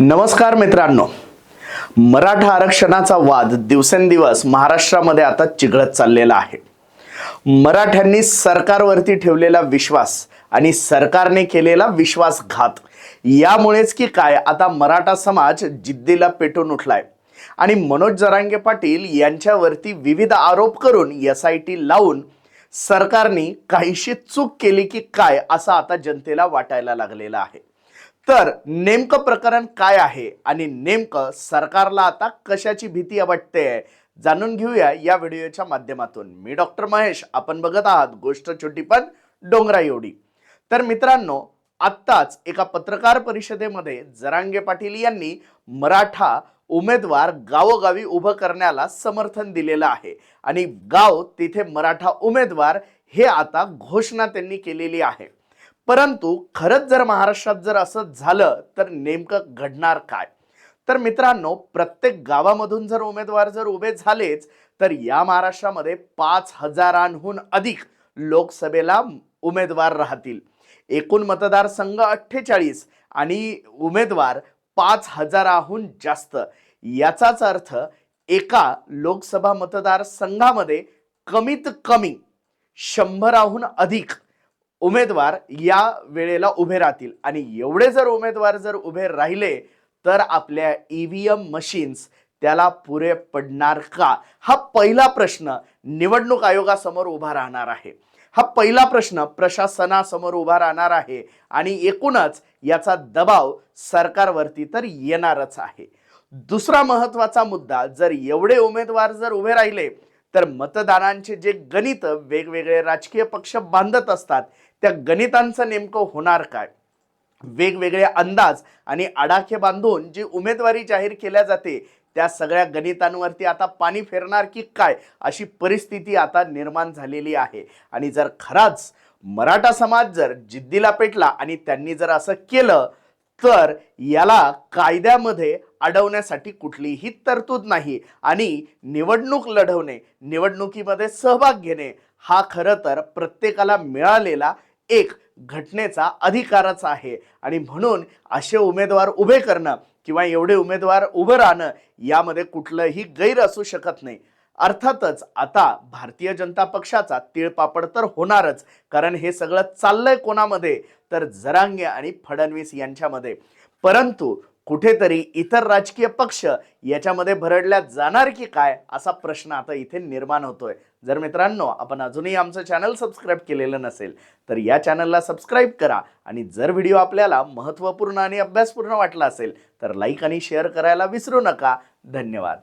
नमस्कार मित्रांनो. मराठा आरक्षणाचा वाद दिवसेंदिवस महाराष्ट्रामध्ये आता चिघळत चाललेला आहे. मराठ्यांनी सरकारवरती ठेवलेला विश्वास आणि सरकारने केलेला विश्वासघात यामुळेच की काय आता मराठा समाज जिद्दीला पेटून उठलाय. आणि मनोज जरांगे पाटील यांच्यावरती विविध आरोप करून एस आय टी लावून सरकारने काहीशी चूक केली की काय असं आता जनतेला वाटायला लागलेलं आहे. तर नेमकं प्रकरण काय आहे आणि नेमकं सरकारला आता कशाची भीती वाटते जाणून घेऊया या व्हिडिओच्या माध्यमातून. मी डॉक्टर महेश आपण बघत आहात गोष्ट छोटी पण डोंगरा एवढी. तर मित्रांनो आत्ताच एका पत्रकार परिषदेमध्ये जरांगे पाटील यांनी मराठा उमेदवार गावोगावी उभं करण्याला समर्थन दिलेलं आहे. आणि गाव तिथे मराठा उमेदवार हे आता घोषणा त्यांनी केलेली आहे. परंतु खरंच जर महाराष्ट्रात जर असं झालं तर नेमकं घडणार काय? तर मित्रांनो प्रत्येक गावामधून जर उमेदवार जर उभे झालेच तर या महाराष्ट्रामध्ये पाच हजारांहून अधिक लोकसभेला उमेदवार राहतील. एकूण मतदारसंघ अठ्ठेचाळीस आणि उमेदवार पाच हजाराहून जास्त. याचाच अर्थ एका लोकसभा मतदारसंघामध्ये कमीत कमी शंभराहून अधिक उमेदवार या वेळेला उभे राहतील. आणि एवढे जर उमेदवार जर उभे राहिले तर आपल्या ई व्ही एम मशीन्स त्याला पुरे पडणार का? हा पहिला प्रश्न निवडणूक आयोगासमोर उभा राहणार आहे. हा पहिला प्रश्न प्रशासनासमोर उभा राहणार आहे आणि एकूणच याचा दबाव सरकारवरती तर येणारच आहे. दुसरा महत्त्वाचा मुद्दा जर एवढे उमेदवार जर उभे राहिले तर मतदारांचे जे गणित वेगवेगळे राजकीय पक्ष बांधत असतात त्या गणितांचं नेमकं होणार काय? वेगवेगळे अंदाज आणि आडाखे बांधून जी उमेदवारी जाहीर केल्या जाते त्या सगळ्या गणितांवरती आता पाणी फेरणार की काय अशी परिस्थिती आता निर्माण झालेली आहे. आणि जर खराच मराठा समाज जर जिद्दीला पेटला आणि त्यांनी जर असं केलं तर याला कायद्यामध्ये अडवण्यासाठी कुठलीही तरतूद नाही आणि निवडणूक लढवणे निवडणुकीमध्ये सहभाग घेणे हा खरं तर प्रत्येकाला मिळालेला एक घटनेचा अधिकारच आहे. आणि म्हणून असे उमेदवार उभे करणं किंवा एवढे उमेदवार उभं राहणं यामध्ये कुठलंही गैर असू शकत नाही. अर्थातच आता भारतीय जनता पक्षाचा तिळपापड तर होणारच कारण हे सगळं चाललंय कोणामध्ये? तर जरांगे आणि फडणवीस यांच्यामध्ये. परंतु कुठेतरी इतर राजकीय पक्ष याच्यामध्ये भरडल्या जाणार की काय असा प्रश्न आता इथे निर्माण होतोय. जर मित्रांनो आपण अजूनही आमचं चॅनल सबस्क्राईब केलेलं नसेल तर या चॅनलला सबस्क्राईब करा आणि जर व्हिडिओ आपल्याला महत्त्वपूर्ण आणि अभ्यासपूर्ण वाटला असेल तर लाईक आणि शेअर करायला विसरू नका. धन्यवाद.